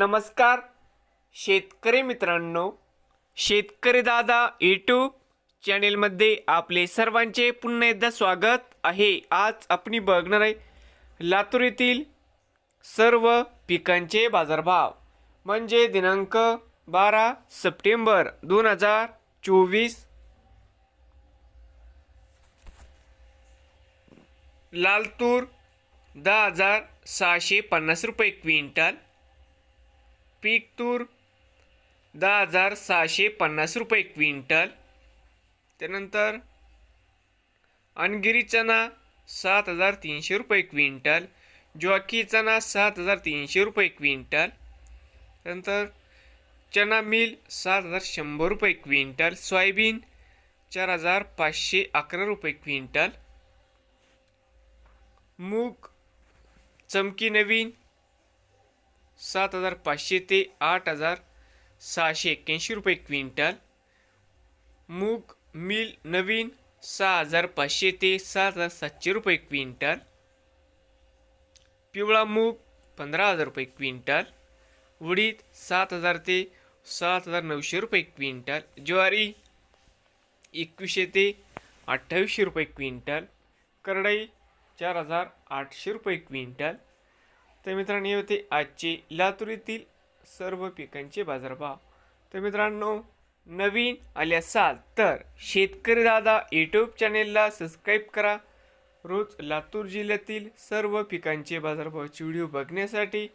नमस्कार शेतकरी मित्रांनो शेतकरी दादा यूट्यूब चॅनेलमध्ये आपले सर्वांचे पुन्हा एकदा स्वागत आहे. आज आपण बघणार आहे लातूर येथील सर्व पिकांचे बाजारभाव. म्हणजे दिनांक बारा सप्टेंबर दोन हजार चोवीस. लालतूर दहा हजार सहाशे पन्नास रुपये क्विंटल. पीक तूर दहा हजार सहाशे पन्नास रुपये क्विंटल. त्यानंतर अनगिरी चना सात हजार तीनशे रुपये क्विंटल. ज्वाकी चना सात हजार तीनशे रुपये क्विंटल. त्यानंतर चना मिल सात हजार शंभर रुपये क्विंटल. सोयाबीन चार हजार पाचशे अकरा रुपये क्विंटल. मूग चमकी नवीन सात हजार पाचशे ते आठ हजार सहाशे एक्क्याऐंशी रुपये क्विंटल. मूग मिल नवीन सहा हजार पाचशे ते सात हजार सातशे रुपये क्विंटल. पिवळा मूग पंधरा हजार रुपये क्विंटल. उडीद सात हजार ते सात हजार नऊशे रुपये क्विंटल. ज्वारी एकवीसशे ते अठ्ठावीसशे रुपये क्विंटल. करडई चार हजार आठशे रुपये क्विंटल. तर मित्रांनो हे होते आजचे लातूर येथील सर्व पिकांचे बाजारभाव. तर मित्रांनो नवीन आले असाल तर शेतकरी दादा यूट्यूब चॅनेलला सबस्क्राईब करा. रोज लातूर जिल्ह्यातील सर्व पिकांचे बाजारभावाचे व्हिडिओ बघण्यासाठी.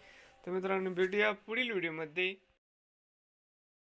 तर मित्रांनो भेटूया पुढील व्हिडिओमध्ये.